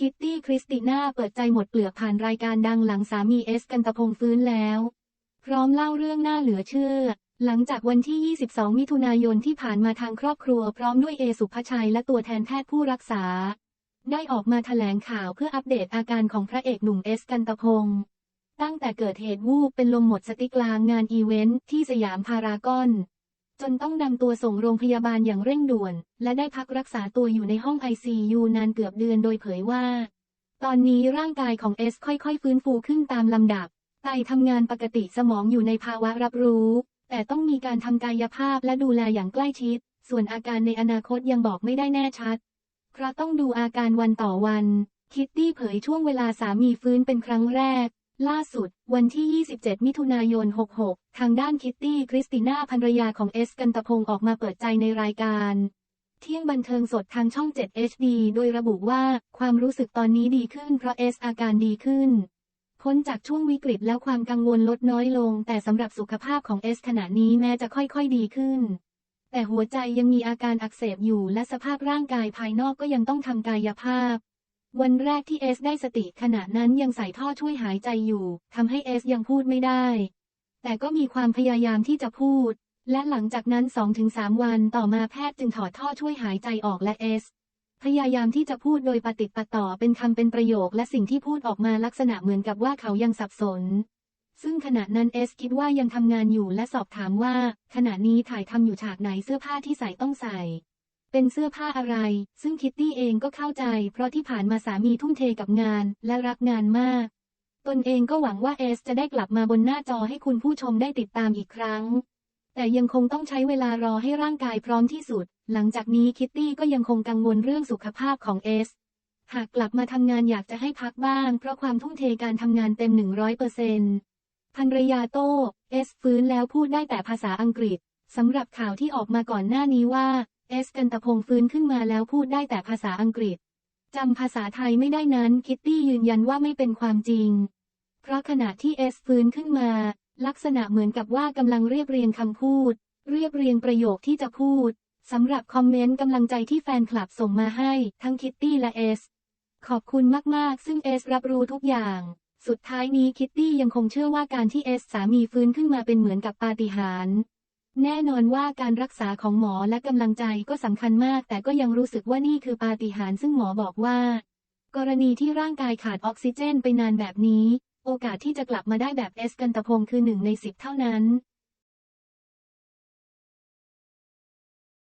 คิตตี้คริสติน่าเปิดใจหมดเปลือกผ่านรายการดังหลังสามีเอสกันตะพงฟื้นแล้ว พร้อมเล่าเรื่องน่าเหลือเชื่อ หลังจากวันที่ 22 มิถุนายนที่ผ่านมาทางครอบครัวพร้อมด้วยเอสุภชัยและตัวแทนแพทย์ผู้รักษา ได้ออกมาแถลงข่าวเพื่ออัปเดตอาการของพระเอกหนุ่มเอสกันตะพงตั้งแต่เกิดเหตุวูบเป็นลมหมดสติกลางงานอีเวนท์ที่สยามพารากอน จนต้องนำตัวส่งโรงพยาบาลอย่างเร่งด่วน และได้พักรักษาตัวอยู่ในห้อง ICU นานเกือบเดือนโดยเผยว่า ตอนนี้ร่างกายของเอสค่อยๆ ฟื้นฟูขึ้นตามลำดับ ไตทำงานปกติสมองอยู่ในภาวะรับรู้ แต่ต้องมีการทำกายภาพและดูแลอย่างใกล้ชิด ส่วนอาการในอนาคตยังบอกไม่ได้แน่ชัด เพราะต้องดูอาการวันต่อวัน คิตตี้เผยช่วงเวลาสามีฟื้นเป็นครั้งแรก ล่าสุด วันที่ 27 มิถุนายน 66 ทางด้านคิตตี้ คริสติน่าภรรยาของเอสกันตพงออกมาเปิดใจในรายการ เที่ยงบันเทิงสดทางช่อง 7 HD โดยระบุว่าความรู้สึกตอนนี้ดีขึ้นเพราะเอสอาการดีขึ้น พ้นจากช่วงวิกฤตแล้วความกังวลลดน้อยลง แต่สำหรับสุขภาพของเอสขณะนี้แม้จะค่อยๆดีขึ้น แต่หัวใจยังมีอาการอักเสบอยู่และสภาพร่างกายภายนอกก็ยังต้องทำกายภาพ วันแรกที่เอสได้สติขณะนั้นยังใส่ท่อช่วยหายใจอยู่ทำให้เอสยังพูดไม่ได้ แต่ก็มีความพยายามที่จะพูด และหลังจากนั้น2-3วันต่อมาแพทย์จึงถอดท่อช่วยหายใจออกและเอสพยายามที่จะพูดโดยปฏิดปต่อเป็นคำเป็นประโยคและสิ่งที่พูดออกมาลักษณะเหมือนกับว่าเขายังสับสน ซึ่งขณะนั้นเอสคิดว่ายังทำงานอยู่และสอบถามว่า ขณะนี้ถ่ายทำอยู่ฉากไหนเสื้อผ้าที่ใส่ต้องใส่ เป็นเสื้อผ้าอะไร ซึ่งคิตตี้เองก็เข้าใจ เพราะที่ผ่านมาสามีทุ่มเทกับงานและรักงานมาก ตนเองก็หวังว่าเอสจะได้กลับมาบนหน้าจอให้คุณผู้ชมได้ติดตามอีกครั้ง แต่ยังคงต้องใช้เวลารอให้ร่างกายพร้อมที่สุด หลังจากนี้คิตตี้ก็ยังคงกังวลเรื่องสุขภาพของเอส หากกลับมาทำงานอยากจะให้พักบ้าง เพราะความทุ่มเทการทำงานเต็ม 100%เปอร์เซ็นต์ภรรยาโตเอสฟื้นแล้วพูดได้แต่ภาษาอังกฤษสำหรับข่าวที่ออกมาก่อนหน้านี้ว่า สกันตะพงฟื้นขึ้นมาแล้วพูดได้แต่ภาษาอังกฤษจำภาษาไทยไม่ได้นั้นคิตตี้ยืนยันว่าไม่เป็นความจริง เพราะขณะที่เอสฟื้นขึ้นมา ลักษณะเหมือนกับว่ากำลังเรียบเรียงคำพูด เรียบเรียงประโยคที่จะพูดสำหรับคอมเมนต์กำลังใจที่แฟนคลับส่งมาให้ทั้งคิตตี้และเอส ขอบคุณมากๆ ซึ่งเอสรับรู้ทุกอย่าง สุดท้ายนี้คิตตี้ยังคงเชื่อว่าการที่เอสสามีฟื้นขึ้นมาเป็นเหมือนกับปาฏิหาริย์ แน่นอนว่าการรักษาของหมอและกำลังใจก็สำคัญมาก แต่ก็ยังรู้สึกว่านี่คือปาฏิหาริย์ซึ่งหมอบอกว่า กรณีที่ร่างกายขาดออกซิเจนไปนานแบบนี้ โอกาสที่จะกลับมาได้แบบเอสกันตะพงคือหนึ่งในสิบเท่านั้น